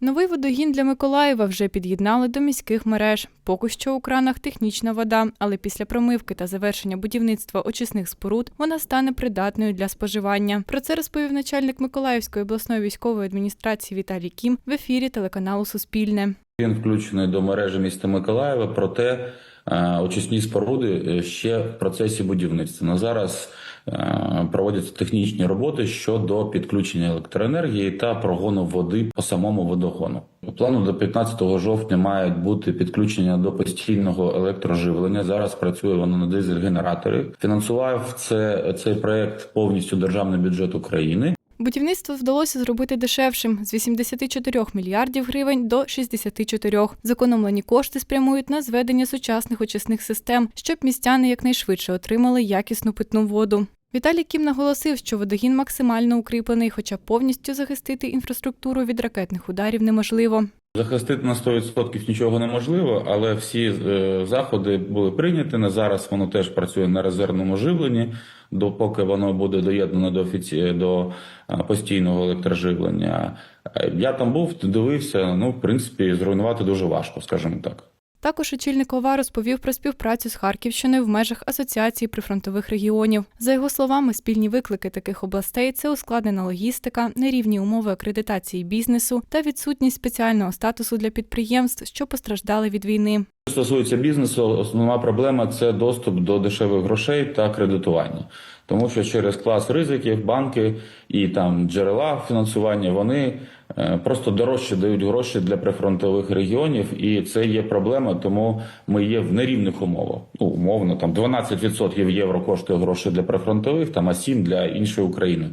Новий водогін для Миколаєва вже під'єднали до міських мереж. Поки що у кранах технічна вода, але після промивки та завершення будівництва очисних споруд вона стане придатною для споживання. Про це розповів начальник Миколаївської обласної військової адміністрації Віталій Кім в ефірі телеканалу Суспільне. Він включений до мережі міста Миколаєва, проте е, очисні споруди е, ще в процесі будівництва. На зараз е, проводяться технічні роботи щодо підключення електроенергії та прогону води по самому водогону. По плану до 15 жовтня мають бути підключення до постійного електроживлення. Зараз працює воно на дизель-генераторі. Фінансував це цей проект повністю державний бюджет України. Будівництво вдалося зробити дешевшим з 84 мільярдів гривень до 64. Зекономлені кошти спрямують на зведення сучасних очисних систем, щоб містяни якнайшвидше отримали якісну питну воду. Віталій Кім наголосив, що водогін максимально укріплений, хоча повністю захистити інфраструктуру від ракетних ударів неможливо. Захистити на 100% нічого неможливо, але всі е, заходи були прийняті. На зараз воно теж працює на резервному живленні, допоки воно буде доєднано до офіці... до постійного електроживлення. Е, Я там був, дивився. Ну, в принципі, зруйнувати дуже важко, скажімо так. Також очільник ОВА розповів про співпрацю з Харківщиною в межах Асоціації прифронтових регіонів. За його словами, спільні виклики таких областей це ускладнена логістика, нерівні умови акредитації бізнесу та відсутність спеціального статусу для підприємств, що постраждали від війни. Стосується бізнесу, основна проблема це доступ до дешевих грошей та кредитування. Тому що через клас ризиків банки і там джерела фінансування вони е, просто дорожче дають гроші для прифронтових регіонів, і це є проблема, тому ми є в нерівних умовах. Ну, умовно, там 12% євро коштує гроші для прифронтових, там а 7% для іншої України.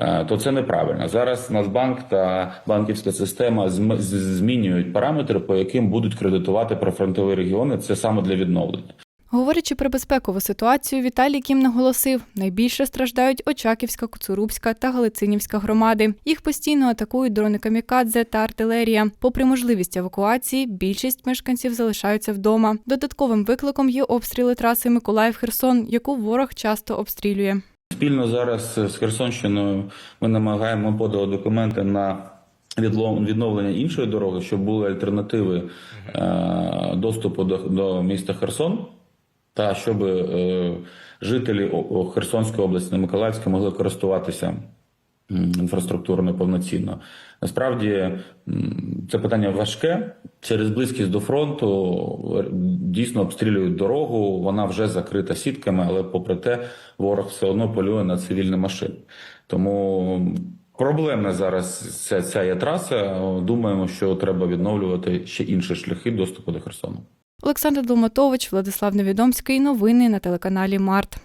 Е, То це неправильно. Зараз Нацбанк та банківська система змінюють параметри, по яким будуть кредитувати прифронтові регіони. Це саме для відновлення. Говорячи про безпекову ситуацію, Віталій Кім наголосив, найбільше страждають Очаківська, Коцурубська та Галицинівська громади. Їх постійно атакують дрони камікадзе та артилерія. Попри можливість евакуації, більшість мешканців залишаються вдома. Додатковим викликом є обстріли траси Миколаїв-Херсон, яку ворог часто обстрілює. Спільно зараз з Херсонщиною ми намагаємо подати документи на відновлення іншої дороги, щоб були альтернативи е, доступу до, до міста Херсон, та щоб е, жителі Херсонської області, Миколаївської могли користуватися інфраструктурно повноцінно. Насправді це питання важке. Через близькість до фронту дійсно обстрілюють дорогу. Вона вже закрита сітками, але попри те, ворог все одно полює на цивільні машини. Тому проблемна зараз ця, ця є траса. Думаємо, що треба відновлювати ще інші шляхи доступу до Херсону. Олександр Долматович, Владислав Невідомський. Новини на телеканалі Март.